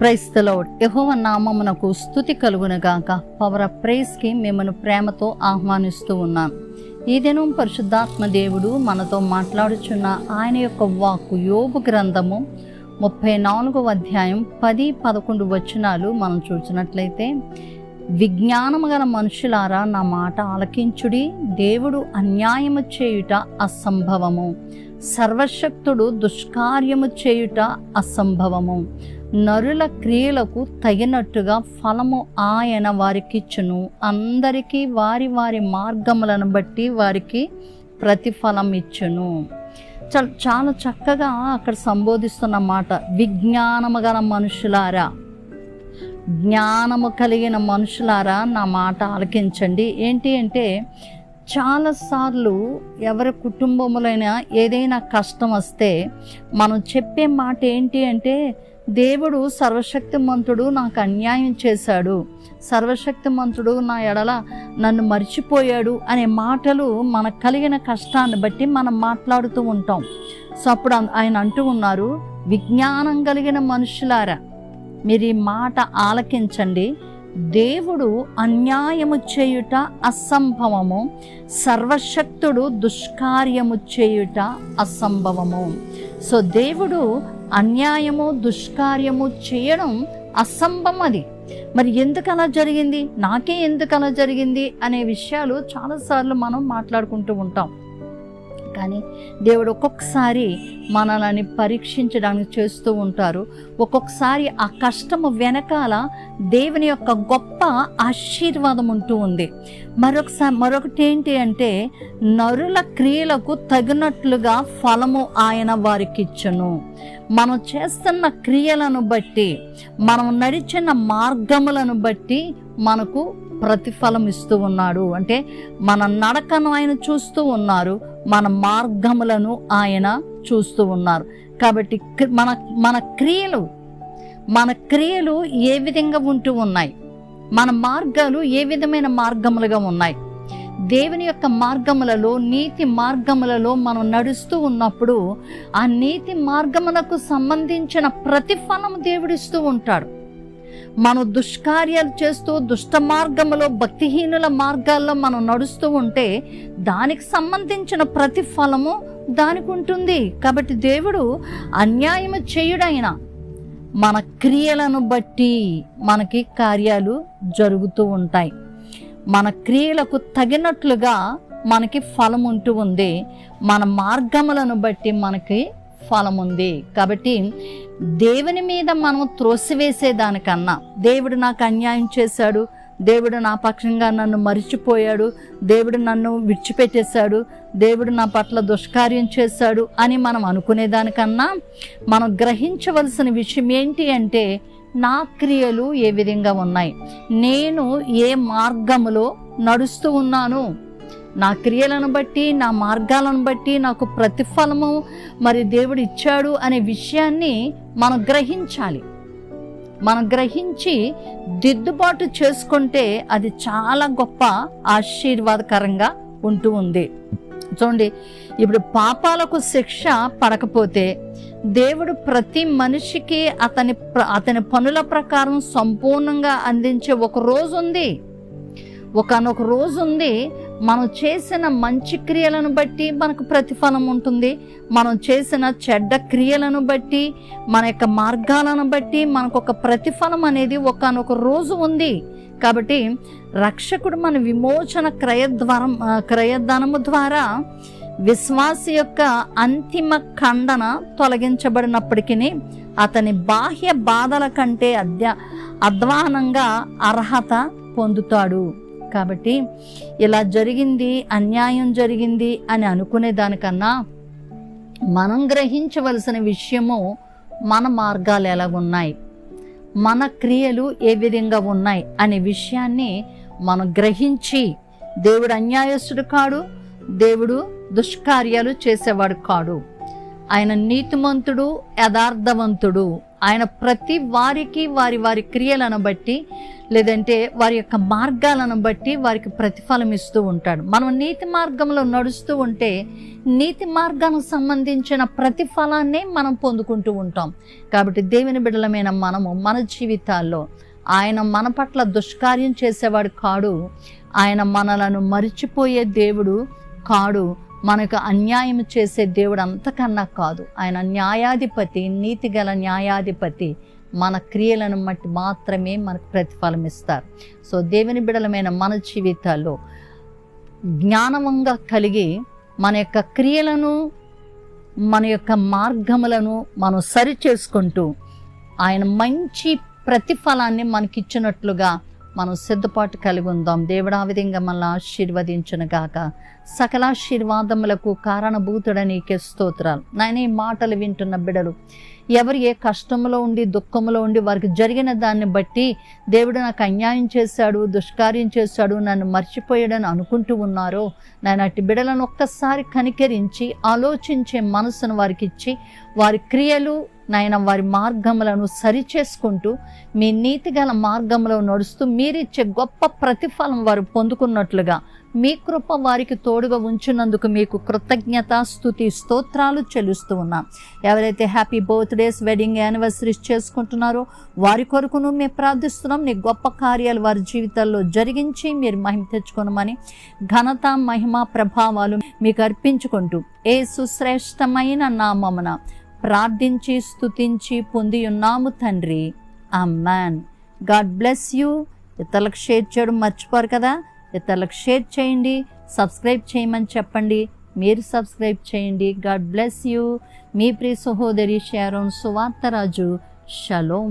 క్రైస్తలవుడ్ యహోవ నామమునకు స్థుతి కలుగునగాక. పవర్ ఆఫ్ ప్రైజ్కి మిమ్మల్ని ప్రేమతో ఆహ్వానిస్తూ ఉన్నాను ఈ దినం పరిశుద్ధాత్మ దేవుడు మనతో మాట్లాడుచున్న ఆయన యొక్క వాక్కు యోగు గ్రంథము ముప్పై నాలుగవ అధ్యాయం పది పదకొండు వచనాలు మనం చూసినట్లయితే విజ్ఞానము గల మనుషులారా నా మాట ఆలకించుడి. దేవుడు అన్యాయము చేయుట అసంభవము. సర్వశక్తుడు దుష్కార్యము చేయుట అసంభవము. నరుల క్రియలకు తగినట్టుగా ఫలము ఆయన వారికిచ్చును. అందరికీ వారి వారి మార్గములను బట్టి వారికి ప్రతిఫలం ఇచ్చును. చాలా చాలా చక్కగా అక్కడ సంబోధిస్తున్న మాట విజ్ఞానము గల మనుషులారా జ్ఞానము కలిగిన మనుషులారా నా మాట ఆలకించండి. ఏంటి అంటే చాలాసార్లు ఎవరి కుటుంబంలోనైనా ఏదైనా కష్టం వస్తే మనం చెప్పే మాట ఏంటి అంటే దేవుడు సర్వశక్తిమంతుడు నాకు అన్యాయం చేశాడు. సర్వశక్తిమంతుడు నా ఎడల నన్ను మర్చిపోయాడు అనే మాటలు మనకు కలిగిన కష్టాన్ని బట్టి మనం మాట్లాడుతూ ఉంటాం. సో అప్పుడు ఆయన అంటూ ఉన్నారు విజ్ఞానం కలిగిన మనుషులారా మీరు ఈ మాట ఆలకించండి. దేవుడు అన్యాయము చేయుట అసంభవము సర్వశక్తుడు దుష్కార్యము చేయుట అసంభవము. సో దేవుడు అన్యాయము దుష్కార్యము చేయడం అసంభవం అది మరి ఎందుకు అలా జరిగింది? నాకే ఎందుకు అలా జరిగింది? అనే విషయాలు చాలాసార్లు మనం మాట్లాడుకుంటూ ఉంటాం. కానీ దేవుడు ఒక్కొక్కసారి మనల్ని పరీక్షించడానికి చేస్తూ ఉంటారు. ఒక్కొక్కసారి ఆ కష్టము వెనకాల దేవుని యొక్క గొప్ప ఆశీర్వాదం ఉంటూ ఉంది. మరొకసారి మరొకటి ఏంటి అంటే నరుల క్రియలకు తగినట్లుగా ఫలము ఆయన వారికి ఇచ్చును మనం చేస్తున్న క్రియలను బట్టి మనం నడిచిన మార్గములను బట్టి మనకు ప్రతిఫలం ఇస్తూ ఉన్నాడు. అంటే మన నడకను ఆయన చూస్తూ ఉన్నారు. మన మార్గములను ఆయన చూస్తూ ఉన్నారు. కాబట్టి క్రి- మన మన క్రియలు మన క్రియలు ఏ విధంగా ఉంటూ ఉన్నాయి? మన మార్గాలు ఏ విధమైన మార్గములుగా ఉన్నాయి? దేవుని యొక్క మార్గములలో నీతి మార్గములలో మనం నడుస్తూ ఉన్నప్పుడు ఆ నీతి మార్గములకు సంబంధించిన ప్రతిఫలం దేవుడిస్తూ ఉంటాడు. మనం దుష్కార్యాలు చేస్తూ దుష్ట మార్గములో భక్తిహీనుల మార్గాల్లో మనం నడుస్తూ ఉంటే దానికి సంబంధించిన ప్రతిఫలము దానికి ఉంటుంది. కాబట్టి దేవుడు అన్యాయము చేయుడైన మన క్రియలను బట్టి మనకి కార్యాలు జరుగుతూ ఉంటాయి. మన క్రియలకు తగినట్లుగా మనకి ఫలం ఉంటూ ఉంది. మన మార్గములను బట్టి మనకి ఫలం ఉంది. కాబట్టి దేవుని మీద మనం త్రోసివేసేదానికన్నా దేవుడు నాకు అన్యాయం చేశాడు దేవుడు నా పక్షంగా నన్ను మరిచిపోయాడు దేవుడు నన్ను విడిచిపెట్టేశాడు దేవుడు నా పట్ల దుష్కార్యం చేశాడు అని మనం అనుకునేదానికన్నా మనం గ్రహించవలసిన విషయం ఏంటి అంటే నా క్రియలు ఏ విధంగా ఉన్నాయి? నేను ఏ మార్గములో నడుస్తూ ఉన్నాను? నా క్రియలను బట్టి నా మార్గాలను బట్టి నాకు ప్రతిఫలము మరి దేవుడు ఇచ్చాడు అనే విషయాన్ని మనం గ్రహించాలి. మనం గ్రహించి దిద్దుబాటు చేసుకుంటే అది చాలా గొప్ప ఆశీర్వాదకరంగా ఉంటూ ఉంది. చూడండి ఇప్పుడు పాపాలకు శిక్ష పడకపోతే దేవుడు ప్రతి మనిషికి అతని ప్ర- అతని పనుల ప్రకారం సంపూర్ణంగా అందించే ఒక రోజు ఉంది ఒకనొక రోజు ఉంది మనం చేసిన మంచి క్రియలను బట్టి మనకు ప్రతిఫలం ఉంటుంది. మనం చేసిన చెడ్డ క్రియలను బట్టి మన యొక్క మార్గాలను బట్టి మనకు ఒక ప్రతిఫలం అనేది ఒకనొక రోజు ఉంది. కాబట్టి రక్షకుడు మన విమోచన క్రయద్వారం క్రయధనము ద్వారా విశ్వాస యొక్క అంతిమ ఖండన తొలగించబడినప్పటికీ అతని బాహ్య బాధల కంటే అద్య అధ్వానంగా అర్హత పొందుతాడు. కాబట్టి ఇలా జరిగింది అన్యాయం జరిగింది అని అనుకునే దానికన్నా మనం గ్రహించవలసిన విషయము మన మార్గాలు ఎలాగున్నాయి? మన క్రియలు ఏ విధంగా ఉన్నాయి అనే విషయాన్ని మనం గ్రహించి దేవుడు అన్యాయస్తుడు కాడు దేవుడు దుష్కార్యాలు చేసేవాడు కాడు. ఆయన నీతిమంతుడు యథార్థవంతుడు. ఆయన ప్రతి వారికి వారి వారి క్రియలను బట్టి లేదంటే వారి యొక్క మార్గాలను బట్టి వారికి ప్రతిఫలం ఇస్తూ ఉంటాడు. మనం నీతి మార్గంలో నడుస్తూ ఉంటే నీతి మార్గానికి సంబంధించిన ప్రతిఫలాన్నే మనం పొందుకుంటూ ఉంటాం. కాబట్టి దేవుని బిడలమైన మనము మన జీవితాల్లో ఆయన మన పట్ల దుష్కార్యం చేసేవాడు కాడు. ఆయన మనలను మరిచిపోయే దేవుడు కాడు. మనకు అన్యాయం చేసే దేవుడు అంతకన్నా కాదు. ఆయన న్యాయాధిపతి నీతిగల న్యాయాధిపతి. మన క్రియలను బట్టి మాత్రమే మనకు ప్రతిఫలం ఇస్తారు సో దేవుని బిడలమైన మన జీవితాల్లో జ్ఞానవంగా కలిగి మన యొక్క క్రియలను మన యొక్క మార్గములను మనం సరి చేసుకుంటూ ఆయన మంచి ప్రతిఫలాన్ని మనకిచ్చినట్లుగా మనం సిద్ధపాటు కలిగి ఉందాం. దేవుడు ఆ విధంగా మనల్ని ఆశీర్వదించను గాక. సకలాశీర్వాదములకు కారణభూతుడ నీకే స్తోత్రాలు. నాయన ఈ మాటలు వింటున్న బిడలు ఎవరు ఏ కష్టంలో ఉండి దుఃఖంలో ఉండి వారికి జరిగిన దాన్ని బట్టి దేవుడు నాకు అన్యాయం చేశాడు దుష్కార్యం చేశాడు నన్ను మర్చిపోయాడని అనుకుంటూ ఉన్నారో నేను అట్టి బిడలను ఒక్కసారి కనికరించి ఆలోచించే మనసును వారికి ఇచ్చి వారి క్రియలు నాయన వారి మార్గములను సరిచేసుకుంటూ మీ నీతిగల మార్గంలో నడుస్తూ మీరిచ్చే గొప్ప ప్రతిఫలం వారు పొందుకున్నట్లుగా మీ కృప వారికి తోడుగా ఉంచినందుకు మీకు కృతజ్ఞత స్థుతి స్తోత్రాలు చెల్లిస్తూ ఉన్నాం. ఎవరైతే హ్యాపీ బర్త్డేస్ వెడ్డింగ్ యానివర్సరీస్ చేసుకుంటున్నారో వారి కొరకును మేము ప్రార్థిస్తున్నాం. నీ గొప్ప కార్యాలు వారి జీవితాల్లో జరిగించి మీరు మహిమ తెచ్చుకోనమని ఘనత మహిమ ప్రభావాలు మీకు అర్పించుకుంటూ ఏ సుశ్రేష్టమైన నామమున ప్రార్థించి స్థుతించి పొంది ఉన్నాము తండ్రి. అమ్మాన్ గాడ్ బ్లెస్ యూ ఇతరులకు షేర్ చేయడం మర్చిపోరు కదా? ఇతరులకు షేర్ చేయండి. సబ్స్క్రైబ్ చేయమని చెప్పండి. మీరు సబ్స్క్రైబ్ చేయండి. గాడ్ బ్లెస్ యూ మీ ప్రియ సహోదరి షారోన్ సువార్తరాజు షలో